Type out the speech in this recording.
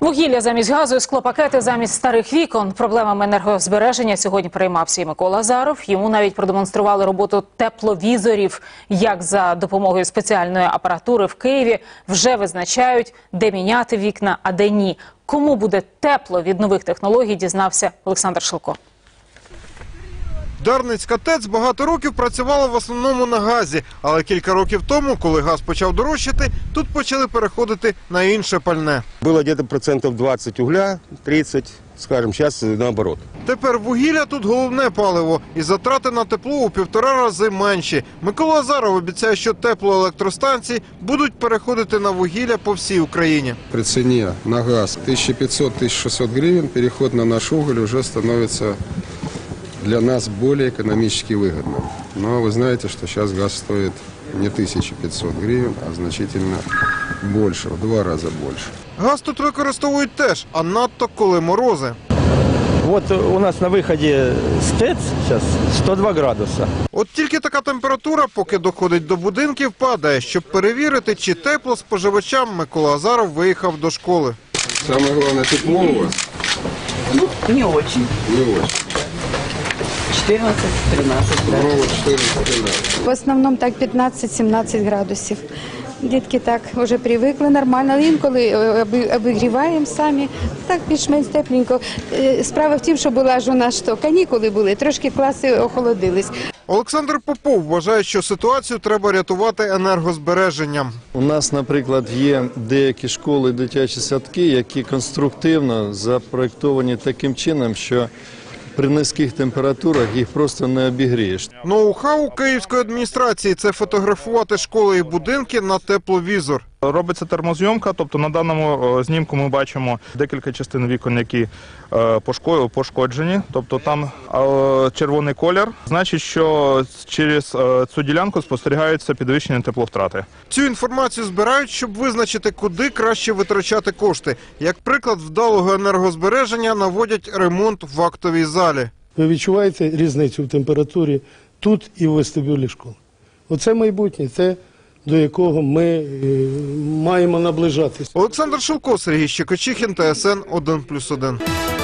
Вугілля замість газу і склопакети замість старих вікон. Проблемами енергозбереження сьогодні приймався і Микола Азаров. Йому навіть продемонстрували роботу тепловізорів. Як за допомогою спеціальної апаратури в Києві вже визначають, де міняти вікна, а де ні. Кому буде тепло від нових технологій, дізнався Олександр Шилко. Дарницька ТЕЦ багато років працювала в основному на газі, але кілька років тому, коли газ почав дорожчати, тут почали переходити на інше пальне. Было где-то процентов 20 угля, 30, скажем, сейчас наоборот. Тепер вугілля тут головне паливо, і затрати на тепло у півтора рази менші. Микола Азаров обіцяє, що теплоелектростанції будуть переходити на вугілля по всій Україні. При цене на газ 1500-1600 гривен переход на наш уголь уже становится для нас более экономически выгодным. Но вы знаете, что сейчас газ стоит не 1500 гривен, а значительно больше, в два раза больше. Газ тут використовують теж, а надто коли морози. Вот у нас на выходе с ТЭЦ сейчас 102 градуса. От тільки така температура, поки доходить до будинків, падає. Щоб перевірити, чи тепло споживачам, Микола Азаров виїхав до школи. Самое главное, тепло у вас? Не очень. Не очень. 14-13 да. Ровно 14 В основному так 15-17 градусів. Дітки так вже привикли нормально. Інколи е, обігріваємо самі, так більш-менш тепленько. Е, Справа в тім, що була ж у нас що, канікули були, трошки класи охолодились. Олександр Попов вважає, що ситуацію треба рятувати енергозбереженням. У нас, наприклад, є деякі школи, дитячі садки, які конструктивно запроектовані таким чином, що при низьких температурах їх просто не обігрієш. Ноу-хау київської адміністрації це фотографувати школи і будинки на тепловізор. Робиться термозйомка, тобто на даному е, знімку ми бачимо декілька частин вікон, які е, пошкоджені. Тобто там е, червоний колір, значить, що через цю ділянку спостерігається підвищення тепловтрати. Цю інформацію збирають, щоб визначити, куди краще витрачати кошти. Як приклад вдалого енергозбереження наводять ремонт в актовій залі. Ви відчуваєте різницю в температурі тут і в вестибюлі школи. Оце майбутнє, це до якого ми е, маємо наближатися. Олександр Шевко, Сергій Щекочихін, ТСН 1+,1.